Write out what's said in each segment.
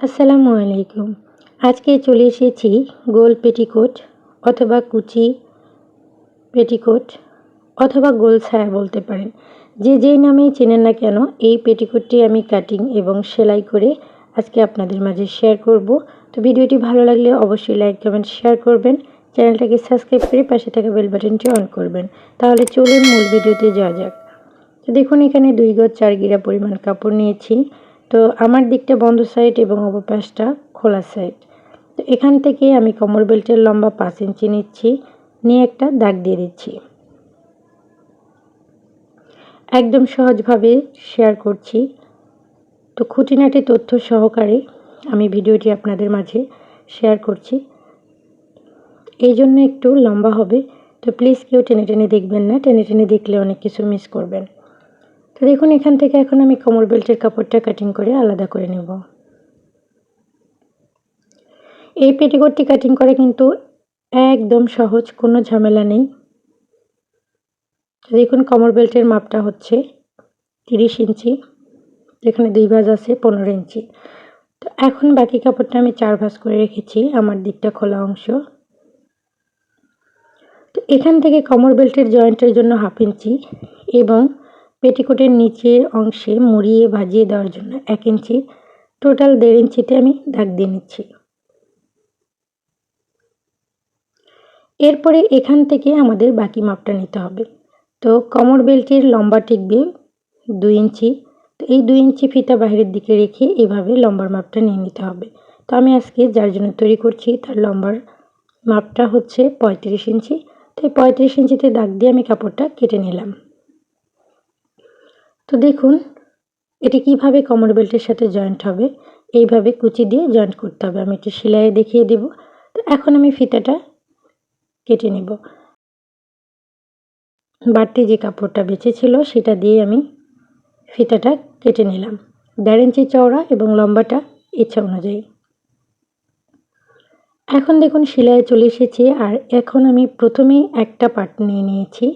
আসসালামু আলাইকুম। আজকে চলে এসেছি গোল পেটিকোট অথবা কুচি পেটিকোট অথবা গোল ছায়া বলতে পারেন। যে যেই নামেই চেনেন না কেন, এই পেটিকোটটি আমি কাটিং এবং সেলাই করে আজকে আপনাদের মাঝে শেয়ার করব। তো ভিডিওটি ভালো লাগলে অবশ্যই লাইক কমেন্ট শেয়ার করবেন। চ্যানেলটাকে সাবস্ক্রাইব করে পাশে থাকা বেল বাটনটি অন করবেন। তাহলে চলুন মূল ভিডিওতে যাওয়া যাক। তো দেখুন, এখানে দুই গজ চার গিরা পরিমাণ কাপড় নিয়েছি। তো আমার দিকটা বন্ধ সাইড এবং অপর পাশটা খোলা সাইড তো এখান থেকে আমি কমর বেল্টের লম্বা পাঁচ ইঞ্চি নিচ্ছি, নিয়ে একটা দাগ দিয়ে দিচ্ছি। একদম সহজভাবে শেয়ার করছি। তো খুঁটিনাটি তথ্য সহকারে আমি ভিডিওটি আপনাদের মাঝে শেয়ার করছি। এই জন্য একটু লম্বা হবে। তো প্লিজ কেউ টেনে টেনে দেখবেন না। টেনে টেনে দেখলে অনেক কিছু মিস করবেন। তো দেখুন, এখান থেকে এখন আমি কোমর বেল্টের কাপড়টা কাটিং করে আলাদা করে নেব। এই পেটিকোটটি কাটিং করা কিন্তু একদম সহজ, কোনো ঝামেলা নেই। দেখুন, কোমর বেল্টের মাপটা হচ্ছে তিরিশ ইঞ্চি, যেখানে দুই ভাজ আছে পনেরো ইঞ্চি। তো এখন বাকি কাপড়টা আমি চার ভাজ করে রেখেছি, আমার দিকটা খোলা অংশ। তো এখান থেকে কমর বেল্টের জয়েন্টের জন্য হাফ ইঞ্চি এবং পেটিকোটের নিচের অংশে মুড়িয়ে ভাজিয়ে দেওয়ার জন্য এক ইঞ্চি, টোটাল দেড় ইঞ্চিতে আমি দাগ দিয়ে নিচ্ছি। এরপরে এখান থেকে আমাদের বাকি মাপটা নিতে হবে। তো কমর বেল্টের লম্বা টিকবে দুই ইঞ্চি। তো এই দুই ইঞ্চি ফিতা বাহিরের দিকে রেখে এভাবে লম্বার মাপটা নিয়ে নিতে হবে। তো আমি আজকে যার জন্য তৈরি করছি তার লম্বার মাপটা হচ্ছে পঁয়ত্রিশ ইঞ্চি। তো এই পঁয়ত্রিশ ইঞ্চিতে দাগ দিয়ে আমি কাপড়টা কেটে নিলাম। তো দেখুন, এটি কীভাবে কমর বেল্টের সাথে জয়েন্ট হবে, এইভাবে কুচি দিয়ে জয়েন্ট করতে হবে। আমি একটু সেলাইয়ে দেখিয়ে দেব। তো এখন আমি ফিতাটা কেটে নেব। বাড়তি যে কাপড়টা বেঁচে ছিল সেটা দিয়ে আমি ফিতাটা কেটে নিলাম। দেড় ইঞ্চি চওড়া এবং লম্বাটা ইচ্ছা অনুযায়ী। এখন দেখুন সেলাই চলে এসেছি। আর এখন আমি প্রথমেই একটা পার্ট নিয়ে নিয়েছি।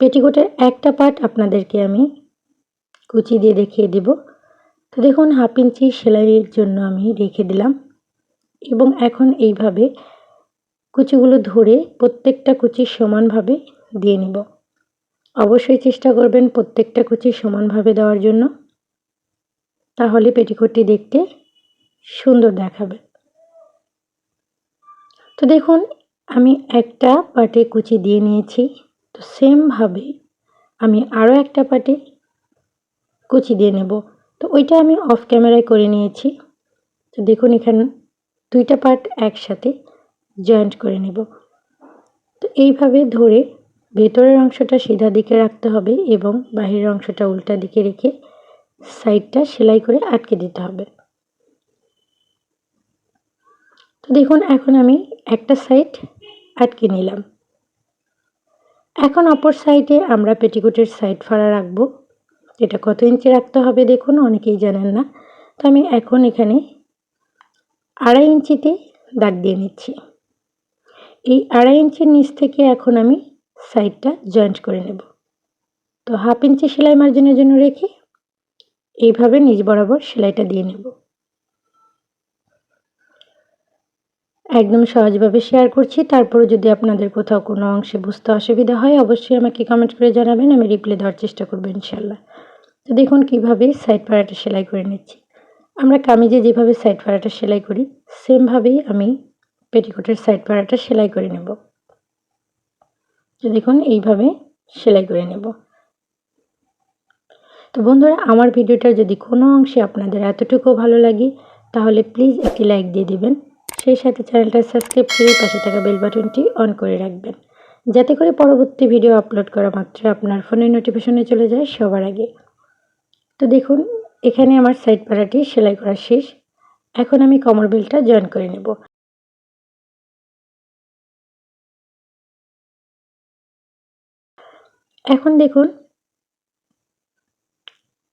পেটিকোটের একটা পার্ট আপনাদেরকে আমি কুচি দিয়ে দেখিয়ে দেব। তো দেখুন, হাফ ইঞ্চি সেলাইয়ের জন্য আমি রেখে দিলাম এবং এখন এইভাবে কুচিগুলো ধরে প্রত্যেকটা কুচি সমানভাবে দিয়ে নেব। অবশ্যই চেষ্টা করবেন প্রত্যেকটা কুচি সমানভাবে দেওয়ার জন্য। তাহলে পেটিকোটটি দেখতে সুন্দর দেখাবে। তো দেখুন, আমি একটা পাটে কুচি দিয়ে নিয়েছি। তো সেমভাবে আমি আরও একটা পাটে কুচি দিয়ে নেব। তো ওইটা আমি অফ ক্যামেরায় করে নিয়েছি। তো দেখুন এখানে দুইটা পার্ট একসাথে জয়েন্ট করে নেব। তো এইভাবে ধরে ভেতরের অংশটা সিধা দিকে রাখতে হবে এবং বাহিরের অংশটা উল্টা দিকে রেখে সাইডটা সেলাই করে আটকে দিতে হবে। তো দেখুন এখন আমি একটা সাইড আটকে নিলাম। এখন অপর সাইডে আমরা পেটিকোটের সাইড ফাড়া রাখব। এটা কত ইঞ্চি রাখতে হবে দেখুন, অনেকেই জানেন না। তো আমি এখন এখানে আড়াই ইঞ্চিতে দাগ দিয়ে নিচ্ছি। এই আড়াই ইঞ্চির নিচ থেকে এখন আমি সাইডটা জয়েন্ট করে নেব। তো হাফ ইঞ্চি সেলাই মার্জিনের জন্য রেখে এইভাবে নিজ বরাবর সেলাইটা দিয়ে নেব। একদম সহজভাবে শেয়ার করছি। তারপরে যদি আপনাদের কোথাও কোনো অংশে বুঝতে অসুবিধা হয়, অবশ্যই আমাকে কমেন্ট করে জানাবেন, আমি রিপ্লাই দেওয়ার চেষ্টা করব ইনশাল্লাহ তো দেখুন কীভাবে সাইড পাড়াটা সেলাই করে নিচ্ছি। আমরা কামিজে যেভাবে সাইড পাড়াটা সেলাই করি, সেমভাবেই আমি পেটিকোটের সাইড পাড়াটা সেলাই করে নেব। তো দেখুন এইভাবে সেলাই করে নেব। তো বন্ধুরা, আমার ভিডিওটা যদি কোনো অংশে আপনাদের এতটুকু ভালো লাগে, তাহলে প্লিজ একটি লাইক দিয়ে দিবেন। সেই সাথে চ্যানেলটা সাবস্ক্রাইব করে পাশে থাকা বেল বাটনটি অন করে রাখবেন। যাতে করে পরবর্তী ভিডিও আপলোড করা মাত্র আপনার ফোনের নোটিফিকেশনে চলে যায় সবার আগে। তো দেখুন, এখানে আমার সাইড পাড়াটি সেলাই করা শেষ। এখন আমি কমর বেলটা জয়েন করে নেব। এখন দেখুন,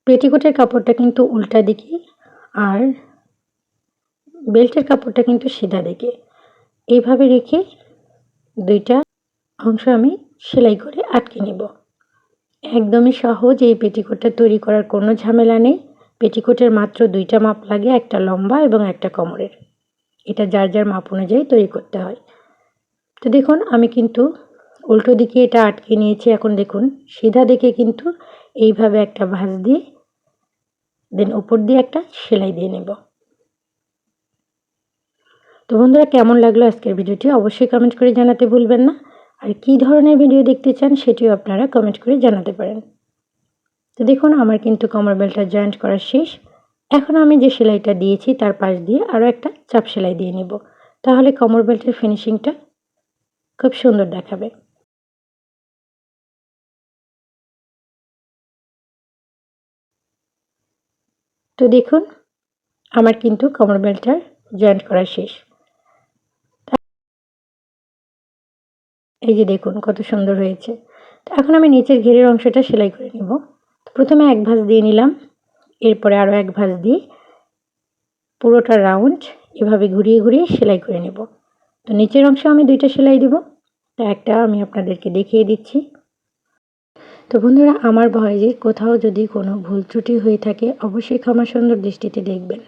পেটিকোটের কাপড়টা কিন্তু উল্টা দিকে আর বেল্টের কাপড়টা কিন্তু সিধা দিকে। এইভাবে রেখে দুইটা অংশ আমি সেলাই করে আটকে নেব। একদমই সহজ এই পেটিকোটটা তৈরি করার কোনো ঝামেলা নেই। পেটিকোটের মাত্র দুইটা মাপ লাগে, একটা লম্বা এবং একটা কোমরের। এটা যার যার মাপ অনুযায়ী তৈরি করতে হয়। তো দেখুন, আমি কিন্তু উল্টো দিকে এটা আটকে নিয়েছি। এখন দেখুন, সিধা দিকে কিন্তু এইভাবে একটা ভাঁজ দিয়ে, দেন উপর দিয়ে একটা সেলাই দিয়ে নেব। তো বন্ধুরা, কেমন লাগল আজকের ভিডিওটি? অবশ্যই কমেন্ট করে জানাতে ভুলবেন না। আর কী ধরনের ভিডিও দেখতে চান সেটিও আপনারা কমেন্ট করে জানাতে পারেন। তো দেখুন, আমার কিন্তু কমর বেলটা জয়েন্ট করা শেষ। এখন আমি যে সেলাইটা দিয়েছি, তার পাশ দিয়ে আরও একটা চাপ সেলাই দিয়ে নেব। তাহলে কমর বেল্টের ফিনিশিংটা খুব সুন্দর দেখাবে। তো দেখুন, আমার কিন্তু কমর বেল্টটার জয়েন্ট করা শেষ। এই যে দেখুন, কত সুন্দর হয়েছে। তো এখন আমি নিচের ঘেরের অংশটা সেলাই করে নেব। প্রথমে এক ভাঁজ দিয়ে নিলাম, এরপরে আরও এক ভাঁজ দিয়ে পুরোটা রাউন্ড এভাবে ঘুরিয়ে ঘুরিয়ে সেলাই করে নেব। তো নিচের অংশে আমি দুইটা সেলাই দেব, তা একটা আমি আপনাদেরকে দেখিয়ে দিচ্ছি। তো বন্ধুরা, আমার ভয়েজে কোথাও যদি কোনো ভুল ত্রুটি হয়ে থাকে, অবশ্যই ক্ষমা সুন্দর দৃষ্টিতে দেখবেন।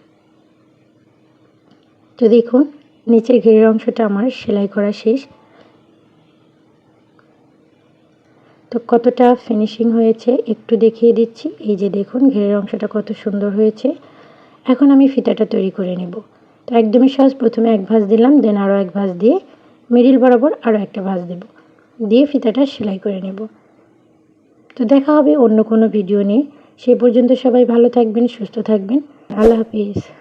তো দেখুন, নিচের ঘেরের অংশটা আমার সেলাই করা শেষ। তো কতটা ফিনিশিং হয়েছে একটু দেখিয়ে দিচ্ছি। এই যে দেখুন, ঘেরের অংশটা কত সুন্দর হয়েছে। এখন আমি ফিতাটা তৈরি করে নেব। তো একদমই সহজ, প্রথমে এক ভাঁজ দিলাম দেন আরও এক ভাঁজ দিয়ে মিডিল বরাবর আরও একটা ভাঁজ দেব। দিয়ে ফিতাটা সেলাই করে নেব। তো দেখা হবে অন্য কোনো ভিডিও নিয়ে। সে পর্যন্ত সবাই ভালো থাকবেন, সুস্থ থাকবেন। আল্লাহ হাফিজ।